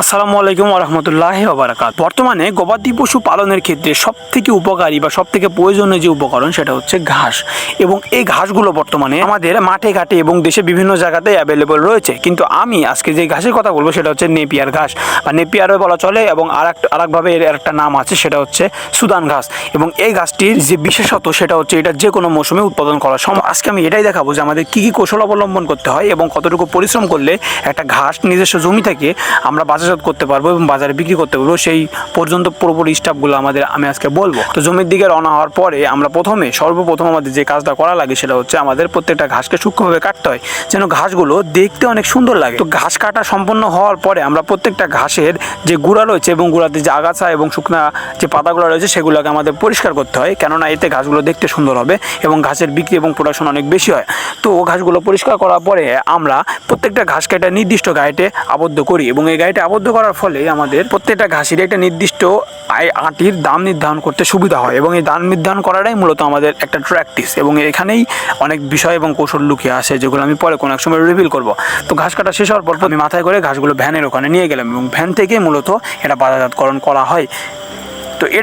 আসসালামু আলাইকুম রহমতুল্লাহ বারাকাত বর্তমানে গবাদি পশু পালনের ক্ষেত্রে সব থেকে উপকারী বা সব থেকে প্রয়োজনীয় যে উপকরণ সেটা হচ্ছে ঘাস। এবং এই ঘাসগুলো বর্তমানে আমাদের মাঠে, ঘাটে এবং দেশে বিভিন্ন জায়গাতে অ্যাভেলেবল রয়েছে। কিন্তু আমি আজকে যে ঘাসের কথা বলব সেটা হচ্ছে নেপিয়ার ঘাস। বা নেপিয়ারও বলা চলে এবং আর আরেকভাবে এর একটা নাম আছে, সেটা হচ্ছে সুদান ঘাস। এবং এই ঘাসটির যে বিশেষত সেটা হচ্ছে এটা যে কোনো মৌসুমে উৎপাদন করা সম্ভব। আজকে আমি এটাই দেখাবো যে আমাদের কী কী কৌশল অবলম্বন করতে হয় এবং কতটুকু পরিশ্রম করলে একটা ঘাস নিজস্ব জমি থেকে আমরা বাজারজাত করতে পারব এবং বাজারে বিক্রি করতে পারব, সেই পর্যন্ত পুরোপুরি স্টাফগুলো আমাদের, আমি আজকে বলব। তো জমির দিকে রওনা হওয়ার পরে আমরা প্রথমে, সর্বপ্রথম আমাদের যে কাজটা করা লাগে সেটা হচ্ছে আমাদের প্রত্যেকটা ঘাসকে সূক্ষ্মভাবে কাটতে হয়, যেন ঘাসগুলো দেখতে অনেক সুন্দর লাগে। তো ঘাস কাটা সম্পন্ন হওয়ার পরে আমরা প্রত্যেকটা ঘাসের যে গুঁড়া রয়েছে এবং গুঁড়াতে যে আগাছা এবং শুকনা যে পাতাগুলো রয়েছে সেগুলোকে আমাদের পরিষ্কার করতে হয়, কেননা এতে ঘাসগুলো দেখতে সুন্দর হবে এবং ঘাসের বিক্রি এবং প্রোডাকশন অনেক বেশি হয়। তো ঘাসগুলো পরিষ্কার করার পরে আমরা প্রত্যেকটা ঘাস একটা নির্দিষ্ট গায়েটে আবদ্ধ করি এবং এই গায়েটে আবদ্ধ করার ফলে আমাদের প্রত্যেকটা ঘাসের একটা নির্দিষ্ট আয়- আটির দাম নির্ধারণ করতে সুবিধা হয় এবং এই দাম নির্ধারণ করাটাই মূলত আমাদের একটা প্র্যাকটিস এবং এখানেই অনেক বিষয় এবং কৌশল লুকিয়ে আসে যেগুলো আমি পরে কোনো এক সময় রিভিল করব। তো ঘাস কাটা শেষ হওয়ার পর আমি মাথায় করে ঘাসগুলো ভ্যানের ওখানে নিয়ে গেলাম এবং ভ্যান থেকে মূলত এটা বাজারজাতকরণ করা হয়।